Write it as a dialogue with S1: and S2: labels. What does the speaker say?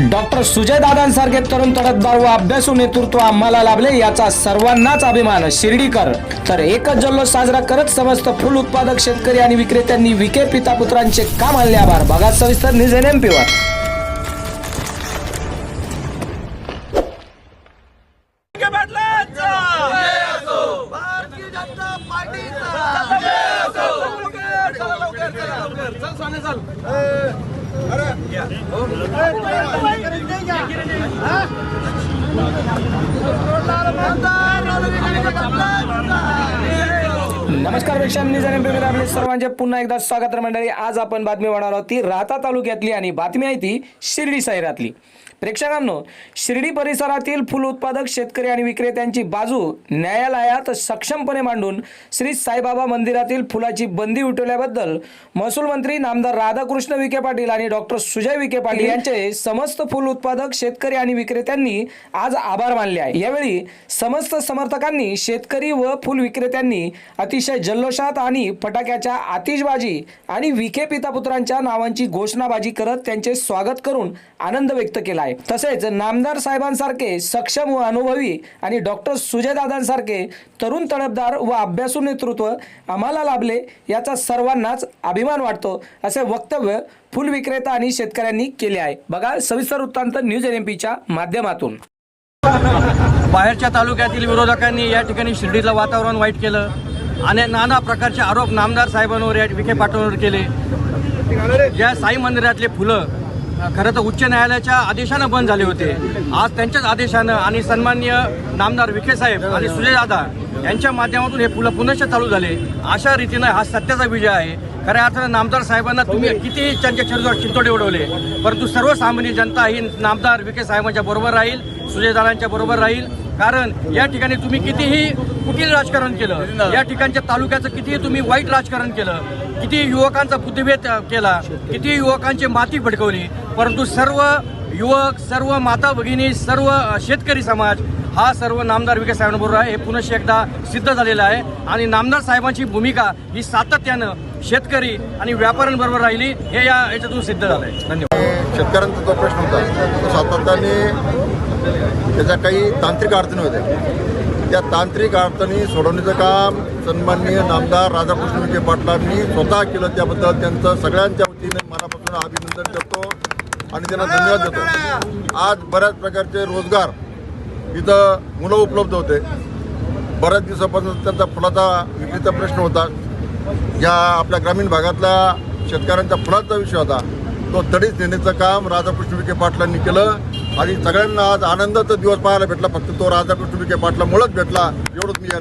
S1: Doctor Sujay दादांसारखे तरुण तडफदार व अभ्यासू नेतृत्व आम्हाला लाभले याचा सर्वांनाच अभिमान. शिर्डीकर. तर एकच जल्लोष साजरा करत समस्त फुल उत्पादक शेतकरी आणि विक्रेत्यांनी विके पिता पुत्रांचे काम आणले. आभार. बघा सविस्तर न्यूज एन एम पीवर
S2: चल चल. लवकर, चल लवकर. चल स्वामी, चल. आमदार राधाकृष्ण विखे पाटलांचा.
S1: नमस्कार आपले सर्वांचे पुन्हा एकदा स्वागत मंडळी. आज आपण बातमी होणार आहोत ती राहता तालुक्यातली आणि बातमी आहे ती शिर्डी शहरातली. प्रेक्षकांनो शिर्डी परिसरातील फुल उत्पादक शेतकरी आणि विक्रेत्यांची बाजू न्यायालयात सक्षमपणे मांडून श्री साईबाबा मंदिरातील फुलाची बंदी उठवल्याबद्दल महसूल मंत्री नामदार राधाकृष्ण विखे पाटील आणि डॉक्टर सुजय विखे पाटील यांचे समस्त फुल उत्पादक शेतकरी आणि विक्रेत्यांनी आज आभार मानले आहे. यावेळी समस्त समर्थकांनी शेतकरी व फुल विक्रेत्यांनी अतिशय जल्लोषात आणि फटाक्याच्या आतिषबाजी आणि विखे पितापुत्रांच्या नावांची घोषणाबाजी करत त्यांचे स्वागत करून आनंद व्यक्त केला आहे तसेच नामदार साहेबांसारखे सक्षम व अनुभवी आणि डॉक्टर सुजयदादांसारखे तरुण तडफदार व अभ्यासू नेतृत्व आम्हाला लाभले याचा सर्वांनाच अभिमान वाटतो असे वक्तव्य फुल विक्रेता आणि शेतकऱ्यांनी केले आहे. बघा सविस्तर वृत्तांत न्यूज एन एम पीच्या माध्यमातून.
S3: बाहेरच्या तालुक्यातील विरोधकांनी या ठिकाणी शिर्डीचं वातावरण वाईट केलं. आणि नाना प्रकारचे आरोप नामदार साहेबांवर या विखे पाटलांवर केले. या साई मंदिरातले फुलं खरं तर उच्च न्यायालयाच्या आदेशानं बंद झाले होते. आज त्यांच्याच आदेशानं आणि सन्माननीय नामदार विखे साहेब आणि सुजयदादा यांच्या माध्यमातून हे फुलं पुनश्च चालू झाले. अशा रीतीनं हा सत्याचा विजय आहे. खऱ्या अर्थानं नामदार साहेबांना तुम्ही कितीही त्यांच्या चिरजोड चिंतोडे उडवले परंतु सर्वसामान्य जनता ही नामदार विखे साहेबांच्या बरोबर राहील सुजयदादांच्या बरोबर राहील. कारण या ठिकाणी तुम्ही कितीही कुटील राजकारण केलं या ठिकाणच्या तालुक्याचं कितीही तुम्ही वाईट राजकारण केलं किती युवकांचा बुद्धिभेद केला किती युवकांची माती भडकवली परंतु सर्व युवक सर्व माता भगिनी सर्व शेतकरी समाज हा सर्व नामदार विकास साहेबांबरोबर आहे हे पुनश्च एकदा सिद्ध झालेलं आहे. आणि नामदार साहेबांची भूमिका ही सातत्यानं शेतकरी आणि व्यापाऱ्यांबरोबर राहिली. हे या याच्यातून सिद्ध झालं आहे धन्यवाद.
S4: शेतकऱ्यांचा जो प्रश्न होता तो सातत्याने त्याच्या काही तांत्रिक अडचणी होत्या. त्या तांत्रिक अडचणी सोडवण्याचं काम सन्माननीय नामदार राधाकृष्ण विखे पाटलांनी स्वतः केलं. त्याबद्दल त्यांचं सगळ्यांच्या वतीने मनापासून अभिनंदन करतो आणि त्यांना धन्यवाद देतो. आज बऱ्याच प्रकारचे रोजगार इथं मुलं उपलब्ध होते. बऱ्याच दिवसापासून त्यांचा फुलाचा विक्रीचा प्रश्न होता. या आपल्या ग्रामीण भागातल्या शेतकऱ्यांचा फुलाचा विषय होता. तो तडीच नेण्याचं काम राधाकृष्ण विखे पाटलांनी केलं. आणि सगळ्यांना आज आनंदाचा दिवस पाहायला भेटला. फक्त तो राधाकृष्ण विखे पाटलामुळेच भेटला. एवढंच मी या